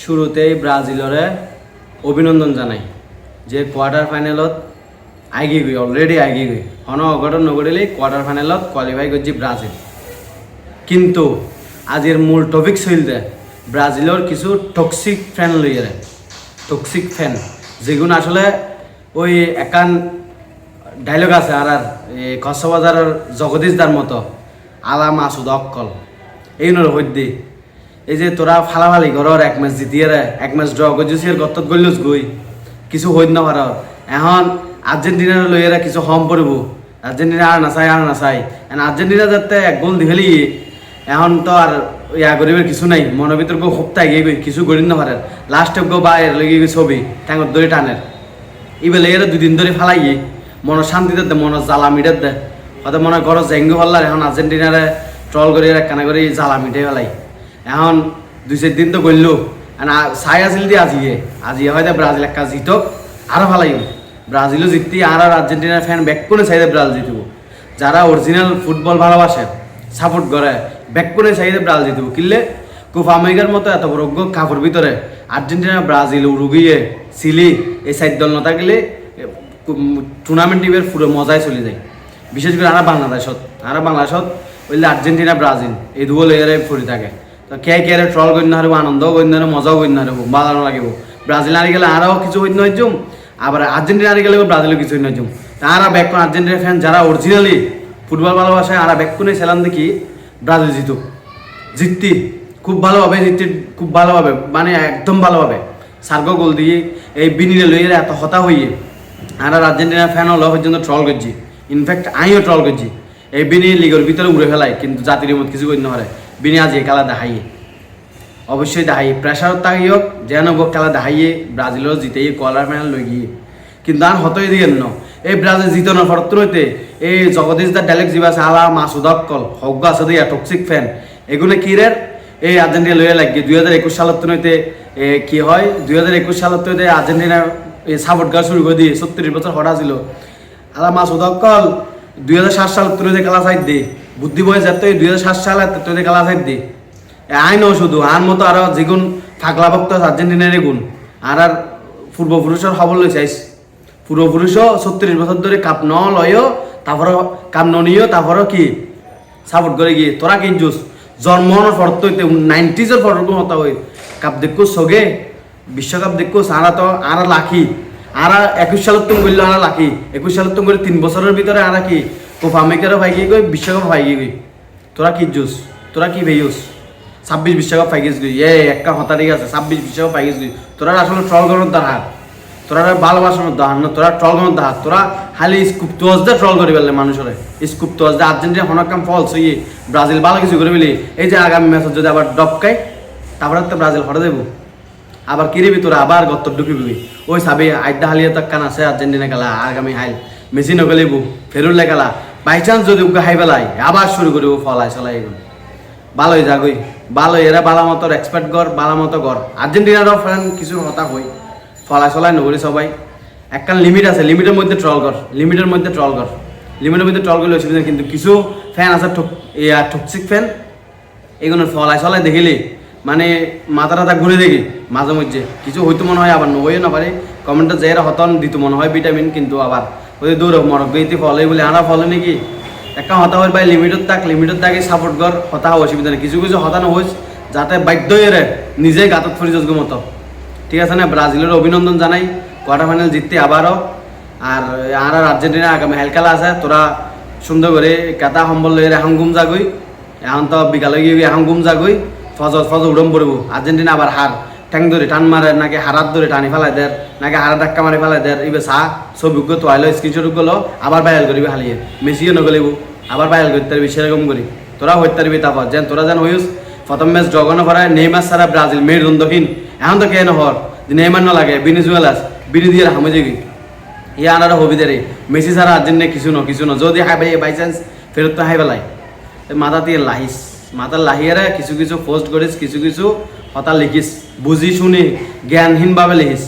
শুরুতেই ব্রাজিলরে অভিনন্দন জানাই যে কোৱাৰ্টাৰ ফাইনেলত আইগি গৈ অলৰেডি আইগি গৈ হন অঘটন নঘটিলেই কোৱাৰ্টাৰ ফাইনেলত কোৱালিফাই কৰিছে ব্ৰাজিল কিন্তু আজিৰ মূল টপিক চলিতে ব্রাজিলের কিছু টক্সিক ফ্যান লইয়ে টক্সিক ফ্যান যেগুলো আসলে ওই একান ডায়লগ আছে আর আর এই কক্সবাজারের জগদীশ দার মতো আলা মাসুদ অক্কল এই নর হইদি এই যে তোরা ফালাফালি ঘরের এক ম্যাচ জিতিয়ে রে এক ম্যাচ ড্র করছিস এর গত্তত গল্লুস গই কিছু হইত না পারার এখন আর্জেন্টিনার লইয়েরা কিছু হম পড়ব আর্জেন্টিনা আর নাচাই আর নাচাই এখন আর্জেন্টিনা যাতে এক গোল দিহেলি, এখন তো আর ইয়া গরিবের কিছু নাই। মনের ভিতর গো সপ্তাহে গিয়ে গই কিছু গরিব না পারে লাস্টে গো বা এর লগে ছবি ট্যাঙ্গর ধরে টানের ইবেলে এর দুদিন ধরে ফালাই মনের শান্তিতে দে মনের জ্বালা মিটার দে হয়তো মনে করো জেঙ্গু হল্লার এখন আর্জেন্টিনারে ট্রল করে একখানা করে জ্বালা মিটে ফেলাই এখন দুই চার দিন তো গড়লো চাই আছিল দি আজিয়ে। আজিয়ে হয়তো ব্রাজিল একটা জিতক আরও ফালাই ব্রাজিলও জিততি আর আর আর্জেন্টিনার ফ্যান ব্যাক করে চাইলে ব্রাজিল জিতব। যারা অরিজিনাল ফুটবল ভালোবাসে সাপোর্ট করে ব্যাক করে চাইলে ব্রাজিল জিতব। কিনলে কোপা আমেরিকার মতো এত বড় কাপড় ভিতরে আর্জেন্টিনা ব্রাজিল উরুগুয়ে চিলি, এই সাইড দল না থাকলে টুর্নামেন্ট টিমের পুরো মজাই চলে যায়। বিশেষ করে আরা বাংলাদেশত। আরা বাংলাদেশত ওইলে আর্জেন্টিনা ব্রাজিল এই দুবল এয়ারে ফুরি থাকে। তো কে কে ট্রল করি না আনন্দ করি না মজাও না হারব ভালো লাগিব। ব্রাজিল আনি গেলে আরও কিছু নয় জুম আবার আর্জেন্টিনা আনি গেলে ব্রাজিলও কিছু হইতে নয় জুম তারা ব্যাক আর্জেন্টিনা ফ্যান যারা অরিজিনালি ফুটবল ভালোবাসে আরা ব্যাক কোনে সেলাম দেখি ব্রাজিল জিতুক জিততি খুব ভালোভাবে জিততি খুব ভালোভাবে মানে একদম ভালোভাবে সার্গ গোল দিয়ে এই বিনিরে লইয়ে এত হতা হইয়ে। আর আর্জেন্টিনা ফ্যান হলো পর্যন্ত ট্রল করছি। ইনফ্যাক্ট আমিও ট্রল করছি। এই বিনি লিগের ভিতরে উড়ে ফেলাই কিন্তু জাতির মত কিছু করতে পারে। বিনি আজ এই খেলা দেখাইয়ে অবশ্যই দেখাই প্রেশার তাই হোক, যেন হোক খেলা দেখাইয়ে ব্রাজিলও জিতেই কোয়ার্টার ফাইনাল লই গিয়ে। কিন্তু আর হতই দিয়ে ন। এই ব্রাজিল জিতনের ফরত রইতে এই জগদীশ দা ডাইলেক্ট জিবা আছে আলা, মাসুদ অক্কল, হগ্গ আছে দিয়া টক্সিক ফ্যান এগুলো কি রে এই আর্জেন্টিনা লইয়া লাগে দুই হাজার একুশ সালত নইতে কি হয়? দুই হাজার একুশ সালত নইতে আর্জেন্টিনা এই সাপোর্ট গাছ শুরু করে দিয়ে। সত্তর বছর হঠাৎ ছিল। আলা, মাসুদ অক্কল, দুই হাজার সাত সালত তুলে খেলা সাইড দে বুদ্ধি বয়স এত দুই হাজার সাত সালে তুলে খেলা সাইড দে। আইন শুধু আন মতো আরও যেগুন ফাগলা ভক্ত আর্জেন্টিনার গুণ আর আর পূর্বপুরুষের খবর লই চাইছ পূর্বপুরুষও ছত্রিশ বছর ধরে কাপ ন লয়ও তারপরও কাপ ন নিও তারপরও কি সাপোর্ট করে গিয়ে, তোরা কি জুস জন্মনের ফটো হইতে নাইনটিজের ফটো মতো হই। কাপ দেখো সগে, বিশ্বকাপ দেখো আরা তো, আরা লাখি। আরা একুশ সালত তুমি করল আরা লাখি। একুশ সালত তুমি করে তিন বছরের ভিতরে আরা কি আমেরিকারও ভাই গিয়ে গই বিশ্বকাপ ভাই গিয়ে গই তোরা কি জুস তোরা কি ভেইউস ছাব্বিশ বিশ্বকাপ পাই গেছিলি এ, একটা হতা ঠিক আছে, ছাব্বিশ বিশ্বকাপ পাই গেছিলি তোরা আসলে ট্রল করার দ্বারা তোরা ভালোবাসানোর দাহার না, তোরা ট্রল করার দাহার তোরা খালি স্কুপ তোজ দে ট্রল করে ফেললে মানুষের স্কুপ তোজ দে। আর্জেন্টিনা হনক কাম ফলস ইয়ে ব্রাজিল ভালো কিছু করে ফেলি এই যে আগামী ম্যাচত যদি আবার ডপকাই তারপরে তো ব্রাজিল হরে দেবো। আবার কিরিবি তোরা? আবার গত্ত ঢুকিবি ওই সাবি আইডা হালিয়া তো কান আছে আর্জেন্টিনা খেলা। আগামী হাইল। মেসি নগলিব। ফেরুল্লে খেলা। বাই চান্স যদি উকে হাই পেলাই আবার শুরু করিব ফলাই, চলাই এগুলো ভালোই যাগই ভালো এরা বালা মতো এক্সপার্ট গর বালা মতো গর আর্জেন্টিনারও ফ্যান কিছু হতা হই ফলাই চলাই নগরি সবাই। একখান লিমিট আছে লিমিটের মধ্যে ট্রল কর লিমিটের মধ্যে ট্রল কর লিমিটের মধ্যে ট্রল করলে অসুবিধা কিন্তু কিছু ফ্যান আছে ইয়া টক্সিক ফ্যান এগুলো ফলাই চলাই দেখিলি মানে মাথা টাথা ঘুরে দেখি মাঝে মধ্যে। কিছু হইতো মনে হয়, আবার নহইও না পারে কমেন্টে যে হতন, দিত মনে হয় ভিটামিন কিন্তু আবার ওই দূর মরক গইতে ফলে বলে আনা ফলে নাকি? একটা হতা হয় ভাই লিমিটত থাক লিমিটত থাকি সাপোর্ট কর, হতা হওয়া অসুবিধা নেই। কিছু কিছু হতা নহইস যাতে বাধ্য এরে নিজে গাতত ফুরি যাস মতো। ঠিক আছে না? ব্রাজিলের অভিনন্দন জানাই কোয়ার্টার ফাইনাল জিততে আবারও। আর আর আর আর্জেন্টিনা আগামী হেল খেলা আছে, তোরা সুন্দর করে কেতা সম্বল লই এখন গুম যাগই এখন তো বিকালে গিয়ে এখন গুম যাগই ফজর ফজর উড়ম পড়ব। আর্জেন্টিনা আবার হার। ঠ্যাং ধরে টান মারে নাকি হারাত ধরে টানি ফেলাই দেয় নাকি হারা ধাক্কা মারি ফেলাই দেয় এবার চা, ছবি তো আইলো, স্ক্রিনশট গেলো, আবার ভাইরাল করিবি হালিয়ে মেসিও নগলিব আবার ভাইরাল করতে পারবি, সেরকম করি তোরা হইতে পারবি তারপর যেন তোরা যেন হইস, প্রথম ম্যাচ জগনো ভরায় নেইমার সারা ব্রাজিল মেরুদণ্ডহীন এখন তো কেন হর? নেইমার ন লাগে বিনিজুয়েলাস বিনি দিয়ে হামে যাবি ইয়া আনারা হবি দে রে মেসি ছাড়া আর্জেন্টিনা কিছু ন কিছু ন যদি হাই ভাই বাই চান্স ফেরত তো হাই পেলাই মাথা দিয়ে লাহিস। মাথা লাহিয়ারে কিছু কিছু পোস্ট করিস, কিছু কিছু কথা লিখিস বুঝি শুনি জ্ঞানহীনভাবে লিখিস।